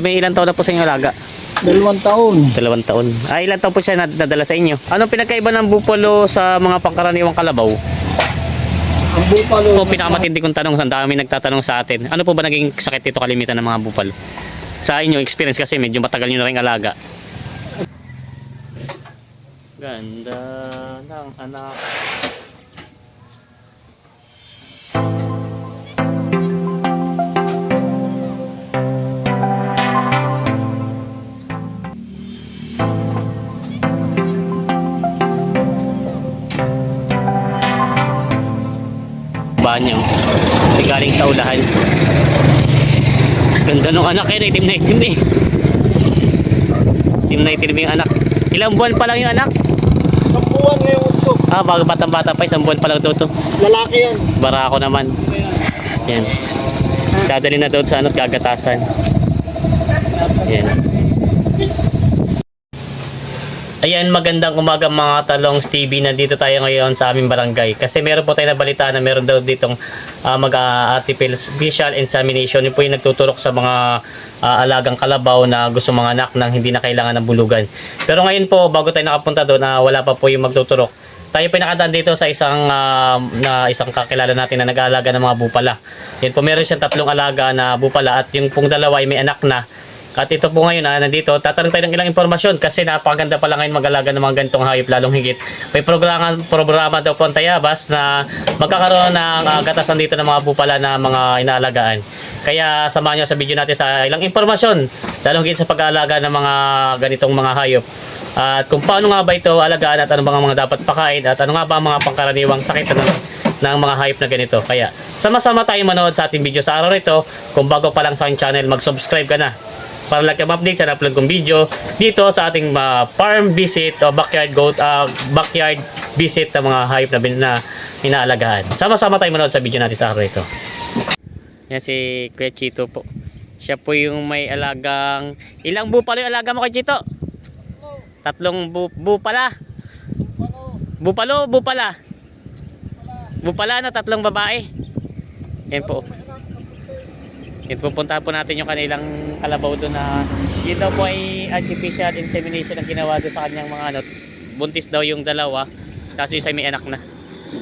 May ilang taon na po sa inyong alaga? Dalawang taon. Dalawang taon. Ah, ilang taon po siya nad- nadala sa inyo? Anong pinagkaiba ng bupalo sa mga pangkaraniwang kalabaw? Ang bupalo. Ito pinakamatindi kong tanong, ang dami nagtatanong sa atin. Ano po ba naging sakit dito kalimitan ng mga bupalo? Sa inyo experience kasi medyo matagal nyo na rin alaga. Ganda ng anak. Banyo. Hindi galing sa ulahan. Ganda nung anak eh, itim na itim eh. Itim na itim yung anak. Ilang buwan pa lang yung anak? Sampuan ngayong utsok. Ah, bago batang bata pa, isang buwan pa lang ito. Lalaki yan. Barako naman. Yan. Dadali na doon sa ano, gagatasan. Yan. Ayan, magandang umaga mga talongs TV. Nandito tayo ngayon sa aming barangay. Kasi meron po tayo na balita na meron daw ditong uh, mag-artificial insemination. Yun po yung nagtuturok sa mga ah, alagang kalabaw na gusto mga anak nang hindi na kailangan ng bulugan. Pero ngayon po, bago tayo nakapunta doon, na wala pa po yung magtuturok. Tayo po nakadaan dito sa isang ah, na isang kakilala natin na nag-aalaga ng mga bupala. Yan po meron siyang tatlong alaga na bupala at yung pong dalawa ay may anak na. At ito po ngayon na nandito, tatanong tayo ng ilang impormasyon kasi napakaganda pala ngayon mag-alaga ng mga ganitong hayop lalong higit. May programa, programa daw po ang Tayabas na magkakaroon ng ah, gatasan dito ng mga bupala na mga inaalagaan. Kaya samahan nyo sa video natin sa ilang impormasyon lalong higit sa pag-aalaga ng mga ganitong mga hayop. At kung paano nga ba ito alagaan at ano ba mga dapat pakain at ano nga ba ang mga pangkaraniwang sakit ng, ng mga hayop na ganito. Kaya sama-sama tayo manood sa ating video sa araw nito. Kung bago pa lang sa aking channel, mag-subscribe ka na para lang kayo ma-update sa na-upload kong video dito sa ating uh, farm visit o backyard goat uh, backyard visit ng mga hayop na, bin- na inaalagaan. Sama-sama tayo manood sa video natin sa araw ito. Yan si Kuya Chito po. Siya po yung may alagang ilang bupalo yung alaga mo kay Chito? Tatlong bu bupala. Bupalo, bupala. Bupala na tatlong babae. Yan po. Yan pupunta po natin yung kanilang kalabaw doon na yun daw po ay artificial insemination ang ginawa doon sa kanyang mga ano, buntis daw yung dalawa kaso isa may anak na.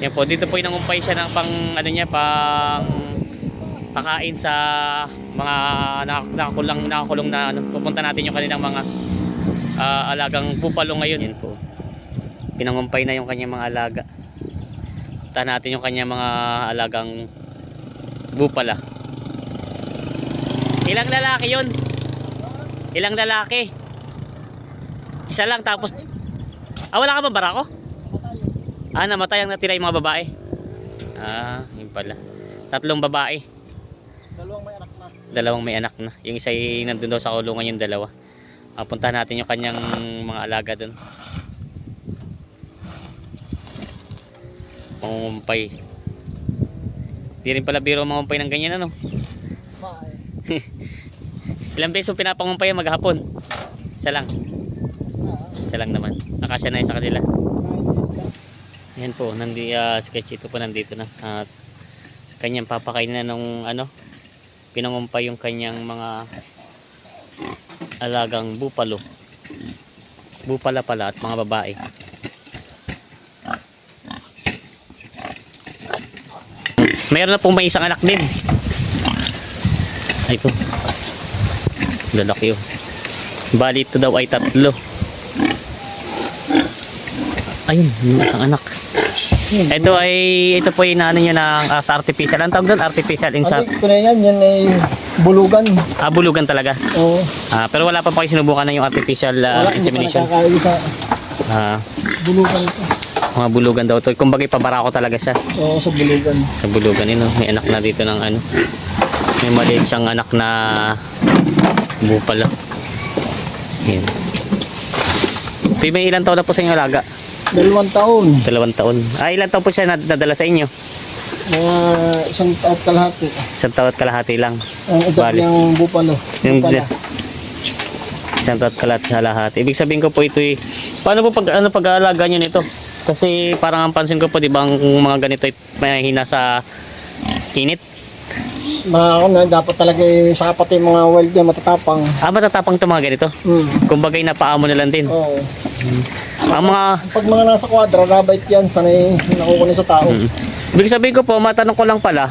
Yan po, dito po inangumpay siya ng pang ano niya, pang pakain sa mga nak- nakakulang nakakulong na ano, pupunta natin yung kanilang mga ah, alagang bupalo ngayon. Yan po. Pinangumpay na yung kanyang mga alaga. Punta natin yung kanyang mga alagang bupala. Ilang lalaki yun? Ilang lalaki? Isa lang tapos... Ah, wala ka ba barako? Ah, namatay ang natira yung mga babae. Ah, yun pala. Tatlong babae. Dalawang may anak na. Dalawang may anak na. Yung isa ay nandun daw sa kulungan yung dalawa. Ah, puntahan natin yung kanyang mga alaga doon. Mangumpay. Di rin pala biro mangumpay ng ganyan ano. Ilang beses pinapangumpay maghapon? Isa lang. Isa lang naman. Nakasya na yun sa kanila. Ayan po, nandi, uh, si Kachito po nandito na. At kanyang papakainin na nung ano, pinangumpay yung kanyang mga alagang bupalo. Bupala pala at mga babae. Meron na pong may isang anak din. Ay po. Lalaki oh. Bali ito daw ay tatlo. Ayun, yung isang anak. Ito ay, ito po yung inaano niya ng sa artificial. Ang tawag doon? Artificial insert. Ate, ito na yan. Yan ay bulugan. Ah, bulugan talaga. Oo. Ah, pero wala pa pa kayo sinubukan na yung artificial ah, Wala, hindi pa insemination. nakakain sa Ah, bulugan ito. mga bulugan daw to. Kumbaga pabarako talaga siya. Oo, sa bulugan. Sa bulugan yun, oh. may anak na dito ng ano. May maliit siyang anak na bupala. Yan. May ilang taon na po sa inyo alaga? Dalawang taon. Dalawang taon. Ah, ilang taon po siya nad- nadala sa inyo? Mga isang taon kalahati. Isang taon at kalahati lang. Ang edad Bali. ng bupalo. Yung Bupala. isang taon at kalahati. Ibig sabihin ko po ito eh, paano po pag, ano, pag-aalaga nyo nito? Kasi parang ang pansin ko po, di ba, ang mga ganito ay mahina sa init. Mga ako na dapat talaga eh, pati yung mga wild yan matatapang. Ah, matatapang to mga ganito. Hmm. Kumbaga napaamo na lang din. Oo. Ang mga Pag mga nasa kwadra, rabait yan, sanay nakukunin sa tao. Mm. Ibig sabihin ko po, matanong ko lang pala,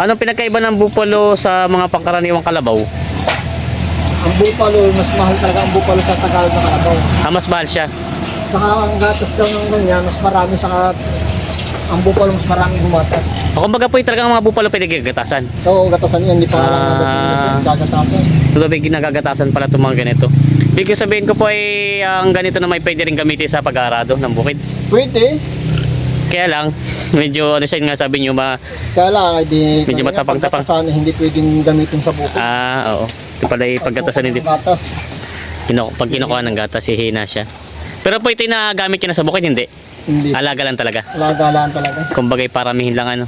anong pinagkaiba ng bupalo sa mga pangkaraniwang kalabaw? Ang bupalo, mas mahal talaga ang bupalo sa Tagalog na kalabaw. Ah, mas mahal siya. Saka ang gatas daw ng ganyan, mas marami sa ang bupalo mas maraming gumatas. O kumbaga po yung talagang mga bupalo pinagagatasan. Oo, gatasan yan, hindi pa lang Ah. nagatigas, gagatasan. Tubig ginagagatasan pala itong mga ganito. Ibig sabihin ko po ay ang ganito na may pwede rin gamitin sa pag-aarado ng bukid. Pwede, Kaya lang, medyo ano siya nga sabi nyo, ma, kaya lang, hindi, Medyo matapang-tapang. Gatasan, hindi pwedeng gamitin sa bukid. ah, oo. Ito pala yung pagkatasan hindi. Ang Gatas, Kinu- pag kinukuha ng gatas, hihina siya. Pero po ito yung nagamit niya na sa bukid, hindi. Hindi. Alaga lang talaga. Lagalaan talaga. Kumbaga paramihin lang ano.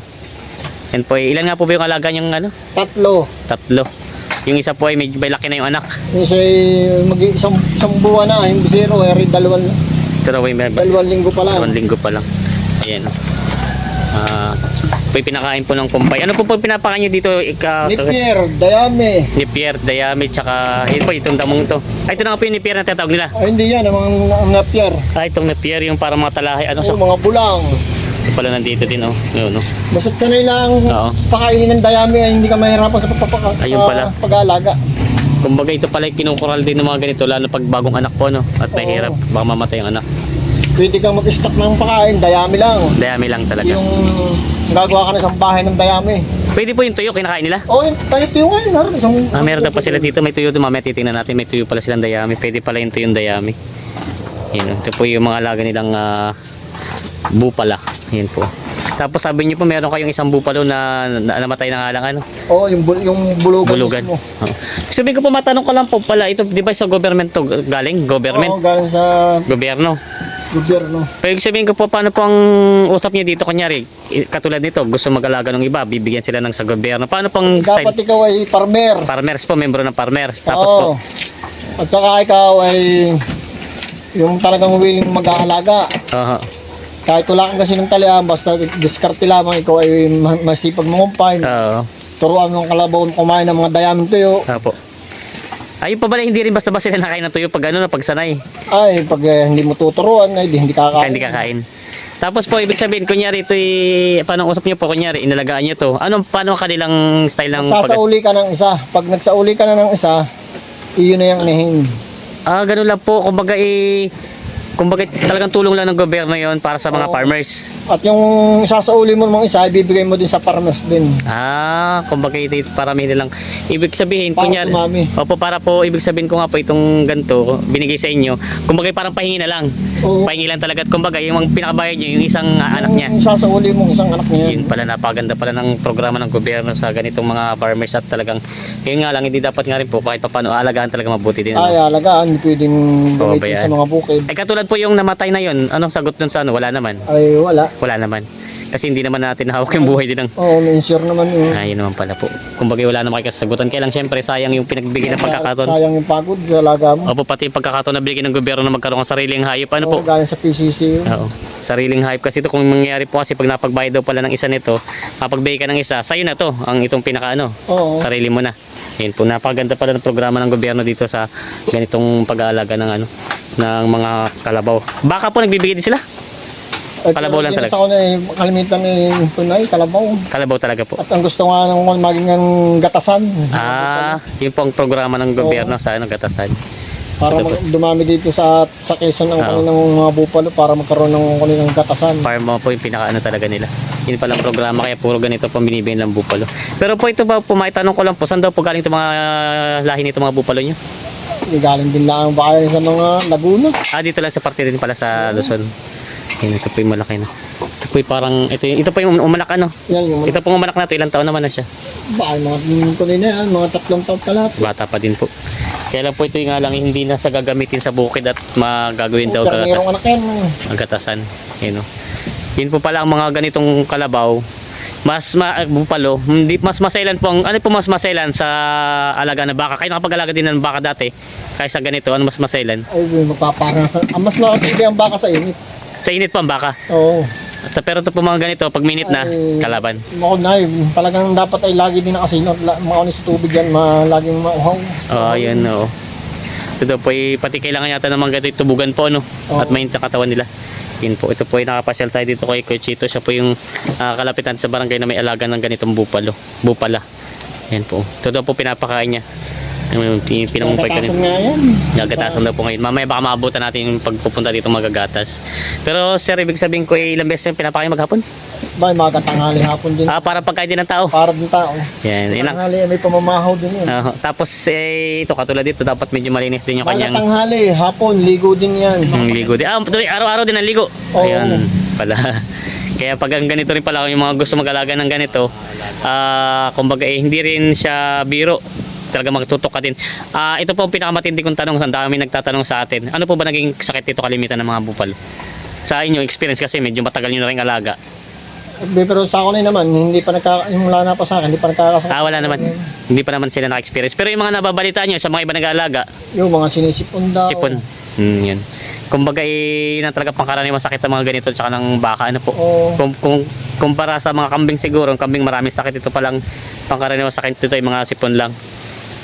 Yan po, ilan nga po ba yung alaga niyang ano? Tatlo. Tatlo. Yung isa po ay medyo may laki na yung anak. Yung isa ay mag isang, isang buwan na, yung bisero, ay dalawang, dalawang linggo pa lang. dalawang linggo pa lang. Ayan. Ah, po pinakain po ng kumpay. Ano po po pinapakain niyo dito? Ika, Nipier, dayami. ni Pierre, Dayami, tsaka yun po, itong damong to. Ay, ito na nga po yung ni Pierre na tinatawag nila. Ay, hindi yan, ang, ang napier. Ah, itong ni Pierre, yung parang mga talahi. Ano, So, so, mga bulang. ito pala nandito din, oh. Yun, no? Basta sanay lang Oo. pakainin ng dayami ay hindi ka mahirapan sa pagpapaka, Ayun pala. ah, pag-aalaga. Kumbaga ito pala yung kinukural din ng mga ganito, lalo pag bagong anak po, no? At mahirap, baka mamatay ang anak. Pwede kang mag-stock ng pakain, dayami lang. Dayami lang talaga. Yung gagawa ka na isang bahay ng dayami. Pwede po yung tuyo, kinakain nila? O, yung tayo tuyo ngayon, meron isang... Ah, meron daw pa sila dito. May tuyo doon. Mamaya titingnan natin. May tuyo pala silang dayami. Pwede pala yung tuyong dayami. Yan. oh. Ito po yung mga alaga nilang ah, bupala. Yan po. Tapos sabi niyo po meron kayong isang bupalo na, na namatay na nga lang ano, Oo, yung, bul- yung bulugan, bulugan. mismo. Oh. Sabihin ko po matanong ko lang po pala ito, di ba sa government to galing? Oo, Government? galing sa Gobyerno. Gobyerno. Pero sabihin ko po paano po ang usap niyo dito kunyari, katulad nito, gusto mag-alaga ng iba, bibigyan sila ng sa gobyerno. Paano pong Dapat style? ikaw ay farmer. Farmers po, membro ng farmers. Tapos po, Oo. At saka ikaw ay yung talagang willing mag-aalaga. Aha. Kahit wala kang kasi ng talian, basta diskarte lamang ikaw ay ma- masipag mangumpay. Oo. Turuan mo ng kalabaw kumain ng mga dayaming tuyo. Apo. Ayun pa pala, hindi rin basta ba sila nakain ng tuyo pag ano, pag sanay. Ay, pag eh, hindi mo tuturuan, ay di, hindi kakain. hindi kakain. Tapos po, ibig sabihin, kunyari, ito paano usap niyo po, kunyari, inalagaan niyo to. Ano, paano kanilang style ng pag... Sasauli ka ng isa. Pag nagsauli ka na ng isa, iyon na yung inihin. Ah, ganun lang po. Kumbaga, eh, kumbaga, talagang tulong lang ng gobyerno yon para sa mga Oo. farmers. At yung sasauli mo ng isa, ibibigay mo din sa farmers din. Ah, kumbaga, ito, parami nilang... Ibig sabihin, Para kunyari... dumami. Opo, para po, ibig sabihin ko nga po, itong ganito, binigay sa inyo, kumbaga, parang pahingi na lang. Oo. Pahingi lang talaga. At kumbaga, yung pinakabayad niyo, yung isang ah, anak niya. Yung sasauli mong isang anak niya. Yun pala, napaganda pala ng programa ng gobyerno sa ganitong mga farmers at talagang, yun nga lang, hindi dapat nga rin po kahit paano alagaan talaga mabuti din. Ay, Ano? alagaan, hindi pwedeng Oo, gamitin sa mga bukid. Ay katulad po yung namatay na yun, anong sagot dun sa ano? Wala naman. Ay, wala. Wala naman. Kasi hindi naman natin hawak yung buhay din ng... Oo, na-insure naman yun. Ah, yun naman pala po. Kumbaga wala naman kayo kasagutan. Kaya lang syempre sayang yung pinagbigay ng pagkakataon. Sayang yung pagod alaga mo. Opo, pati yung pagkakataon na bigay ng gobyerno na magkaroon ng sariling hayop. Ano po? Oo, galing sa PCC yun. Oo. Sariling hype kasi ito kung mangyayari po kasi pag napagbayad daw pala ng isa nito, mapagbigay ka ng isa, sa'yo na to ang itong pinaka ano, Oo. sarili mo na. Yun po, napaganda pala ng programa ng gobyerno dito sa ganitong pag-aalaga ng ano, ng mga kalabaw. Baka po nagbibigay din sila. Kalabaw lang talaga. Sa kuna, eh, kalimitan ni Tunay, kalabaw. Kalabaw talaga po. At ang gusto nga nung maging ang gatasan. Ah, yun po ang programa ng gobyerno sa ano, gatasan. Para mag- dumami dito sa sa Quezon ang Oo. kanilang mga bupalo para magkaroon ng kanilang gatasan. Farm mo po yung pinakaano talaga nila. Yun palang programa kaya puro ganito pang binibigyan ng bupalo. Pero po ito ba po maitanong ko lang po, saan daw po galing itong mga lahi nito mga bupalo nyo? Galing din lang ba kayo sa mga Laguna? Ah, dito lang sa parte din pala sa Luzon. Yun, ito po yung malaki na. Ito po yung parang, ito, yung, ito po yung umanak ano. Yan yung Ito pong umanak na ito, ilang taon naman na siya. ba, mga kunin na yan, mga tatlong taon ka lahat. Bata pa din po. Kaya lang po ito yung nga lang, hindi na siya gagamitin sa bukid at magagawin daw kagatas, anak yan. agatasan. Yun, oh. Yun po pala ang mga ganitong kalabaw. Mas ma ah, bupalo, hindi mas masailan po ang ano po mas masailan sa alaga na baka. Kayo nakapag-alaga din ng baka dati. Kaysa ganito, ano mas masailan? Ay, magpaparasa. Ang mas nakatindi ang baka sa init. Sa init pa ang baka. Oo. Ta- Pero ito po mga ganito, pag minute na, Ay. kalaban. Ako na talagang dapat ay lagi din nakasinot. Makunin sa tubig yan, ma, laging mauhaw. Oo, oh, yan, oo. Ito po, ay, pati kailangan yata ng mga ganito, tubugan po, no? Oo. At mainit na katawan nila. Yun po, ito po ay nakapasyal tayo dito kay Kuya Chito. Siya po yung ah, kalapitan sa barangay na may alaga ng ganitong bupalo. Bupala. Yan po. Ito daw po pinapakain niya. Yung pin- pinangumpay ka rin. nga yan. Gagatasan daw po ngayon. Mamaya baka maabutan natin yung pagpupunta dito magagatas. Pero sir, ibig sabihin ko ay ilang beses yung pinapakain maghapon? Ba, mga katanghali hapon din. Ah, para pagkain din ng tao. Para din tao. Yan, yun lang. Tanghali, may pamamahaw din yun. Ah, tapos eh, ito katulad dito dapat medyo malinis din yung Mga kanyang tanghali, hapon, ligo din yan. ang ligo din. Ah, tuloy, araw-araw din ang ligo. Oo. Ayan pala. Kaya pag ang ganito rin pala yung mga gusto mag-alaga ng ganito, ah, kumbaga eh, hindi rin siya biro. Talaga magtutok ka din. Ah, ito po ang pinakamatindi kong tanong. Ang dami nagtatanong sa atin. Ano po ba naging sakit dito kalimitan ng mga bupalo? Sa inyo experience kasi medyo matagal nyo na rin alaga. Pero sa ako na naman, hindi pa nagka, yung wala na pa sa akin, hindi pa nagkakasakit. Ah, wala naman. Hindi pa naman sila naka-experience. Pero yung mga nababalita nyo sa mga iba nag-aalaga, Yung mga sinisipon daw. Sipon. Hmm, yan. Kumbaga, eh, yun ang talaga pangkaraniwang sakit ng mga ganito tsaka ng baka. Ano po? Oo. Kung, kung, kumpara sa mga kambing siguro, ang kambing maraming sakit. Ito palang pangkaraniwang sakit dito ay mga sipon lang.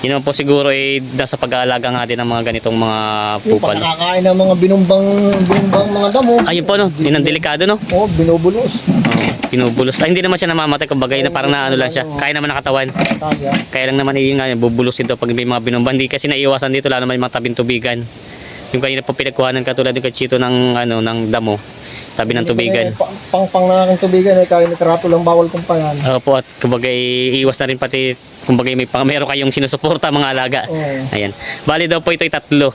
Yun naman po siguro ay nasa pag-aalaga nga din ng mga ganitong mga Yung pupal. pag nakakain ng mga binumbang, binumbang mga damo. Ayun po, no? Yun ang delikado, no? Oo, binubulos. Oh, pinubulos. Ay, hindi naman siya namamatay. Kumbaga, yun na parang naano lang siya. Kaya naman nakatawan. Kaya. Kaya lang naman yun nga, bubulusin daw pag may mga binumban. Hindi kasi naiiwasan dito, lalo naman yung mga tabing tubigan. Yung kanina po pinagkuhanan katulad ng kachito ng, ano, ng damo. Tabi ng tubigan. Pang pang na aking tubigan, eh, kaya karato lang bawal kong payan. Opo, at kumbaga iiwas na rin pati kumbaga may meron kayong sinusuporta mga alaga. Oo. Ayan. Bali daw po ito ay tatlo.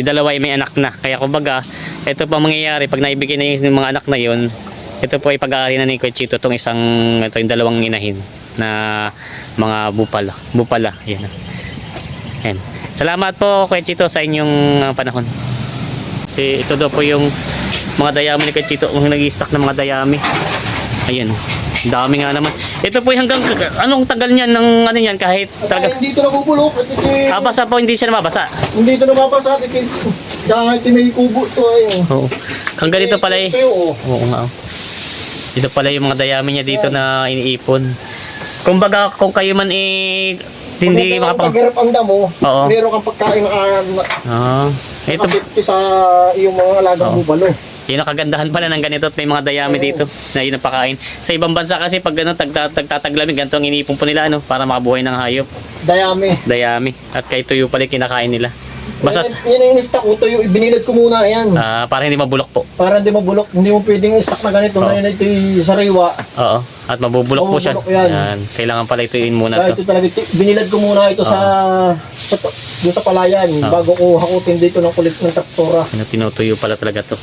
Yung dalawa ay may anak na. Kaya kumbaga, ito ang mangyayari pag naibigay na yung mga anak na yon, ito po ay pag-aari na ni Kuya Chito itong isang ito yung dalawang inahin na mga bupala. Bupala. Ayan. Ayan. Salamat po Kuya Chito sa inyong uh, panahon. Kasi ito daw po yung mga dayami ni Kuya Chito, yung nag-stock ng mga dayami. Ayan. Dami nga naman. Ito po hanggang anong tagal niyan ng ano yan kahit talaga hindi ito nabubulok. At ito, Ah, basa po hindi siya nababasa. hindi ito nababasa. At ito, kahit may kubo ito ay. Oo. Hanggang dito pala eh. Oh. Oo nga. oh. Dito pala yung mga dayami niya dito na iniipon. Kumbaga kung kayo man eh hindi Pag makapag... tagarap ang damo, Oo. meron kang pagkain uh, na Ah, ito sa iyong mga alagang Oo. bubalo. Yun ang kagandahan pala ng ganito at may mga dayami Oo. dito na yun ang pakain. Sa ibang bansa kasi pag ano, tagta- tagtataglamig, ganito ang iniipon po nila ano, para makabuhay ng hayop. Dayami. Dayami. At kay tuyo pala kinakain nila. Basta, Yan, yan ang in-stock ko. Tuyo, ibinilad ko muna yan. ah, para hindi mabulok po. Para hindi mabulok. Hindi mo pwedeng i-stock na ganito. Oo. Na yun ito yung sariwa. Oo. At mabubulok po siya. Yan. Yan. Kailangan pala ituin muna Kaya to. ito talaga, ito- binilad ko muna ito sa, sa, to- doon sa palayan. Oo. Bago ko hakutin dito ng kulit ng traktora. Ano, tinutuyo pala talaga to.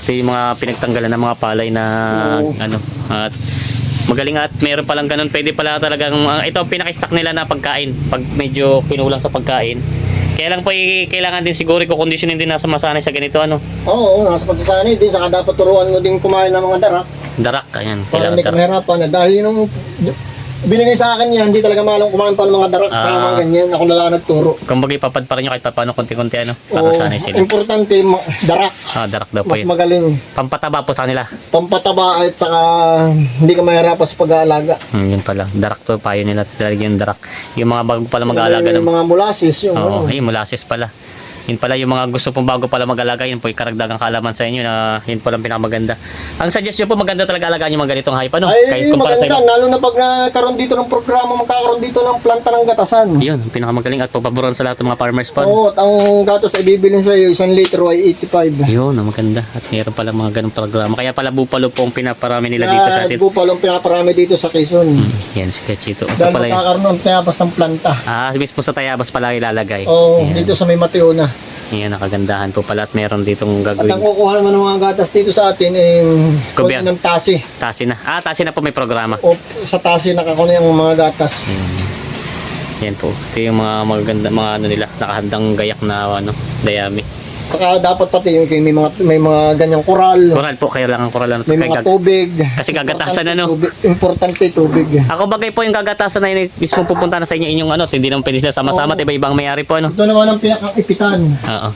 Ito yung mga pinagtanggalan ng mga palay na Oo. ano at magaling at meron palang ganun pwede pala talagang uh, ito ang pinaka-stock nila na pagkain pag medyo pinulang sa pagkain kaya lang po eh, kailangan din siguro kukondisyonin din nasa masanay sa ganito ano Oo, nasa pagsasanay din. Saka dapat turuan mo din kumain ng mga darak. darak ayan Para kailangan hindi ka darak mahirapan. Dahil yun ang binigay sa akin yan, hindi talaga malang kumain pa ng mga darak. Ah. mga ganyan. Ako na lang nagturo. kumbaga ipapad pa rin nyo kahit pa paano konti-konti ano para Oo, sanay sila importante, ma- darak. ah, darak daw po Mas yun magaling. pampataba po sa kanila Pampataba at saka hindi ka mahirapan sa pag-aalaga. hmm, yun pala darak to payo nila talaga yung darak yung mga bago pala mag-aalaga yung ng mga molasses, yung Oo, ano. ayun, molasses pala. Yun pala yung mga gusto pong bago pala mag-alaga, yun po yung karagdagang kaalaman sa inyo na yun po lang pinakamaganda. Ang suggestion po, maganda talaga alagaan yung mga ganitong hype, ano? Ay, kumpara sa maganda. iba. Lalo na pag nagkaroon dito ng programa, magkakaroon dito ng planta ng gatasan. Yun, ang pinakamagaling at papaboran sa lahat ng mga farmers po. Oo, at ang gatas ay bibilin sa iyo, isang litro ay 85. Yun, ang maganda. At meron pala mga ganong programa. Kaya pala Bupalo po ang pinaparami nila dito sa atin. bupalong pinaparami dito sa Quezon. Hmm, yan, si Kachito. Ito Dahil magkakaroon ng tayabas ng planta. Ah, mismo sa Tayabas pala ilalagay. Oo, Yan. dito sa may Mateona. Yan, nakagandahan po pala at meron ditong At ang gagawin. kukuha naman ng mga gatas dito sa atin ay Kubyang. ng tasi. Tasi na. Ah, Tasi na po may programa. O sa tasi nakakuha yung mga gatas. Yan po. Ito yung mga magaganda, mga ano nila, nakahandang gayak na ano, dayami. Saka dapat pati yung may mga may mga ganyang koral, Koral po, kailangan koral ano. may mga Kaya tubig. Kasi gagatasan, ano? Tubig, importante tubig. Ako bagay po yung gagatasan na yun, mismo pupunta na sa inyo inyong ano, hindi naman pwede sila sama-sama, Oo. iba-ibang mayari po ano. Ito naman ang pinakaipitan. Oo.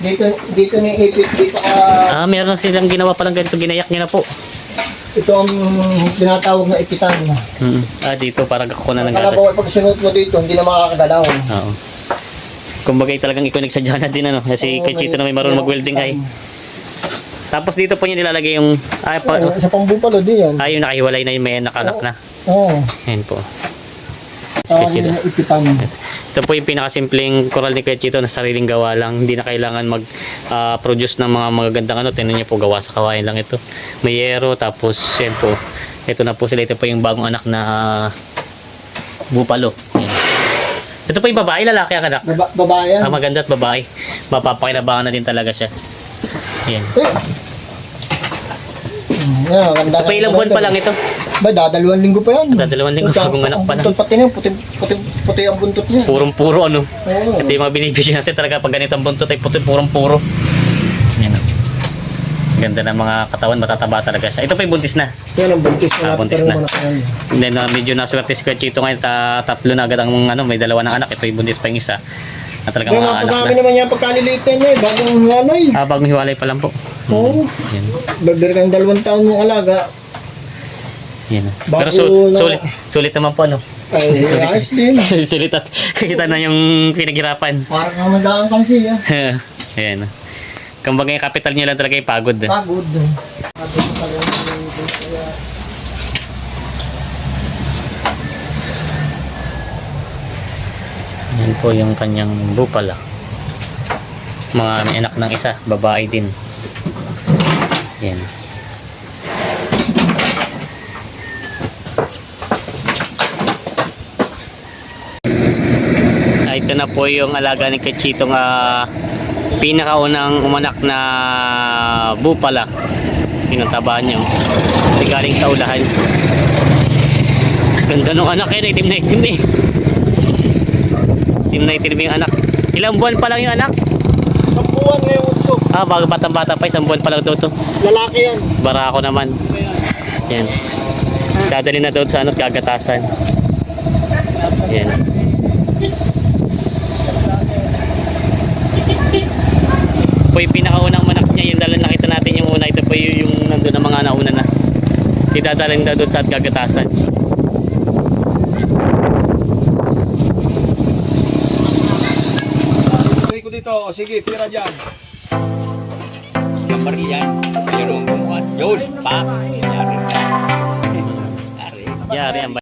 Dito, dito ni ipit, dito ka, Ah, meron silang ginawa palang ganito, ginayak niya na po. ito ang tinatawag na ipitan. Mm. Ah, dito parang ako na ng Kala gatas. ko, pag sinuot mo dito, hindi na makakagalaw. Oo. Kumbaga talagang ikaw nagsadya na din ano. Kasi Oo, kay Chito na may marunong mag-welding ay. Tapos dito po niya nilalagay yung ay pa, Oo, sa pambupalo din yan. ay yung nakahiwalay na yung may nakanak na. Oo, Ayan po. tawag Chito. ipitan. Ito po yung pinakasimpleng koral ni Kuya Chito na sariling gawa lang. Hindi na kailangan mag-produce ng mga magagandang ano. Tinan niyo po, gawa sa kawain lang ito. May yero, tapos yan po. Ito na po sila. Ito po yung bagong anak na ah, bupalo. Ito po yung babae, lalaki ang anak. Baba, babae yan. Ah, maganda at babae. Mapapakinabangan na din talaga siya. Ayan. Eh. Hmm, Yan, ganda. Ito pa ilang buwan pa lang ito. Ba, dadalawang linggo pa yan. Dadalawang linggo, Ang- bagong anak ang pa lang. buntot pati niya, puti, puti, puti ang buntot niya. Purong-puro ano. Oo. Ito yung mga binibigyan natin talaga pag ganito ang buntot ay puti purong-puro. Ganda ng mga katawan, matataba talaga siya. Ito pa yung buntis na. Yan ang buntis na Ah, buntis na. And then uh, medyo naswerte si Kuya Chito ngayon, ta tatlo na agad ang ano, may dalawa ng anak. Ito yung buntis pa yung isa. At talagang Kaya mga anak na. naman yan, pagkaliliit na niya, eh, bagong lalay. Ah, bagong hiwalay pa lang po. Oo. Yan. Babir kang dalawang taon mong alaga. Yan. Bago Pero su- na- sulit, sulit naman po ano. Ay, ayos din. sulit at kita na yung pinaghirapan. Parang kang nag-aangkang siya. Ayan. Kumbaga yung capital niya lang talaga yung pagod. eh. Pagod. Pagod pa lang. Kaya, Yan po yung kanyang bupala. Mga may anak ng isa, babae din. Yan. Ah, ito na po yung alaga ni Kachitong uh, pinakaunang umanak na bupala. Pinatabahan niya. Ito galing sa ulahan. Ganda nung anak eh, itim na itim eh. Itim na itim yung anak. Ilang buwan pa lang yung anak? Sampuan ngayong utso. Ah, bago batang bata pa, isang buwan pa lang ito. to. Lalaki yan. Barako naman. Yan. Dadali na doon sa ano't gagatasan. Yan. Po yung pinakaunang manak niya, yung dala nakita natin yung una, ito po yung, yung nandun na mga nauna na. Idadalhin na doon sa at gagatasan. Tuloy ko dito. Sige, tira dyan. Sa Marian, mayroong kumuha. Yun, pa. Yari. Yari. Yari ang